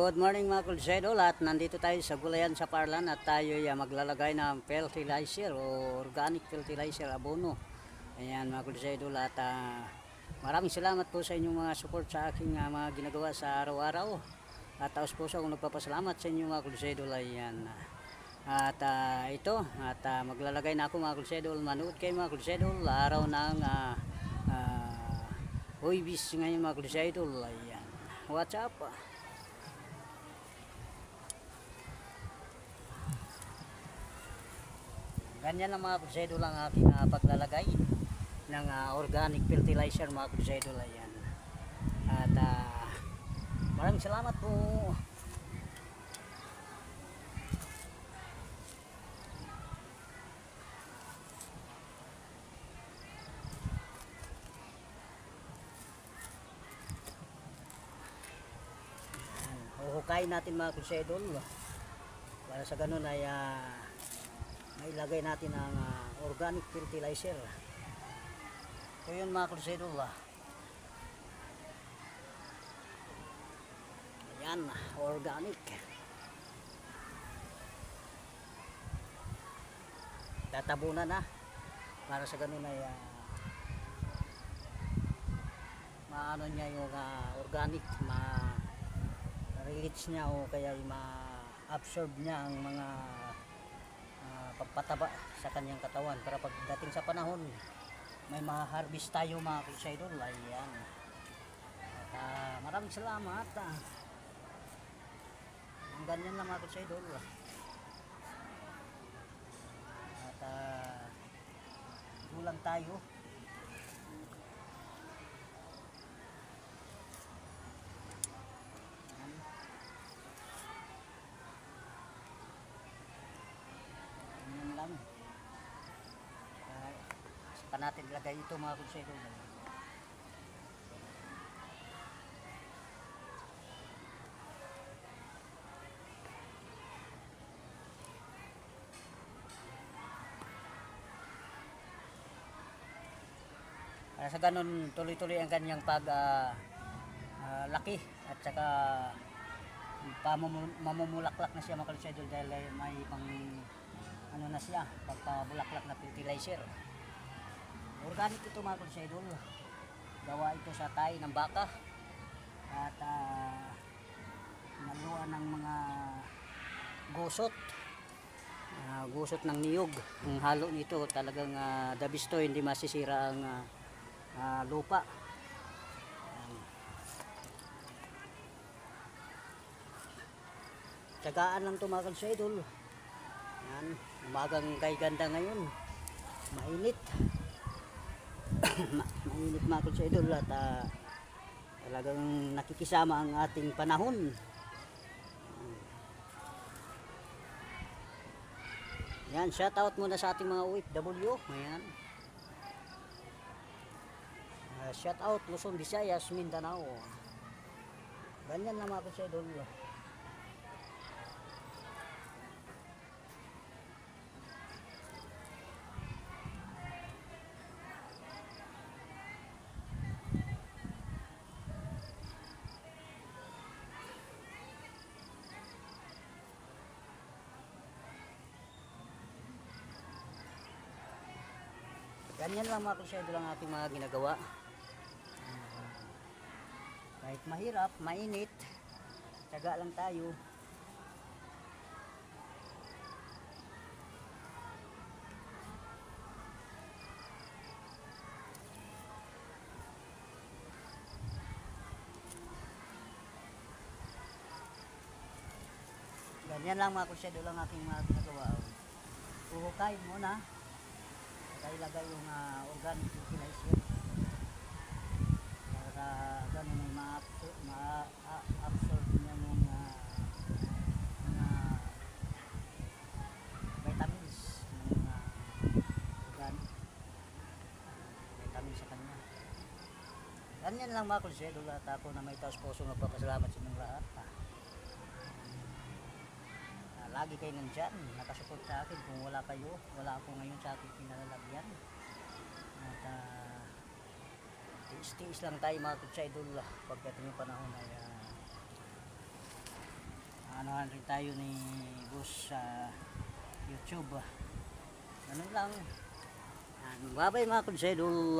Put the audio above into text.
Good morning mga kulsedo, lahat nandito tayo sa gulayan sa Parlan at tayo ay maglalagay ng fertilizer o organic fertilizer abono. Ayan mga kulsedo, lahat ah, maraming salamat po sa inyong mga support sa aking ah, mga ginagawa sa araw-araw. At taos po sa akong nagpapasalamat sa inyo mga kulsedo. Ayan. At ah, ito, at ah, maglalagay na ako mga kulsedo. Manood kayo mga kulsedo, araw ng uh, uh, Huibis ngayon mga kulsedo. Ayan. What's up? Ganyan lang mga kusedo lang aking ah, paglalagay ng ah, organic fertilizer mga kusedo lang yan. At ah, maraming salamat po. Huhukayin natin mga kusedol. Para sa ganun ay ah, mailagay natin ang ah, organic fertilizer. Ito yun mga kusedol. Ah. Ayan, organic. Tatabunan na. Para sa ganun ay ah, maano niya yung ah, organic, ma release niya o kaya ma-absorb niya ang mga pagpataba sa kanyang katawan. Para pagdating sa panahon may ma-harvest tayo mga kusaydol ayan. At ah, maraming salamat ah. ang ganyan lang mga kusaydol at ah, kulang tayo Ganyan lang. Uh, pa natin ilagay ito mga konsero. Para sa ganun, tuloy-tuloy ang kanyang pag ah, ah, laki at saka pamumul- mamumulaklak na siya mga kalsyado dahil ay may pang ano na siya, pagpabulaklak na fertilizer. Organic ito mga kalsyado. Gawa ito sa tayo ng baka at uh, naluan ng mga gusot. Ah, gusot ng niyog. Ang halo nito talagang uh, dabisto hindi masisira ang ah, ah, lupa. Tsagaan lang tumagal sa idol. Yan, umagang kay ganda ngayon. Mainit. Ma- Mainit mga sa idol at ah, talagang nakikisama ang ating panahon. Yan, shout out muna sa ating mga OFW. Ayan. Ah, shout out Luzon, Visayas, Mindanao. Ganyan lang mga sa idol. Ganyan lang mga kusyado lang ating mga ginagawa. Ah, kahit mahirap, mainit, tsaga lang tayo. Ganyan lang mga kusyado lang ating mga ginagawa. Uhukay muna. Kaya ilagay yung ah, organic fertilizer. Para ganun ay ma-absorb ma niya yung ah, mga vitamins. Ng uh, organic. Vitamins sa kanya. Ganyan lang mga kulsedo lahat ako na may taos puso nagpapasalamat sa inyong lahat. ah. Ah, lagi kayo nandyan, nakasupport sa akin. Kung wala kayo, wala ako ngayon sa aking pinalalagyan. At uh, tiis-tiis lang tayo mga kutsa idol. ah, Pagdating yung panahon ay uh, unahan rin tayo ni boss sa YouTube. Ganun lang. Yan. Bye-bye mga kudsedol.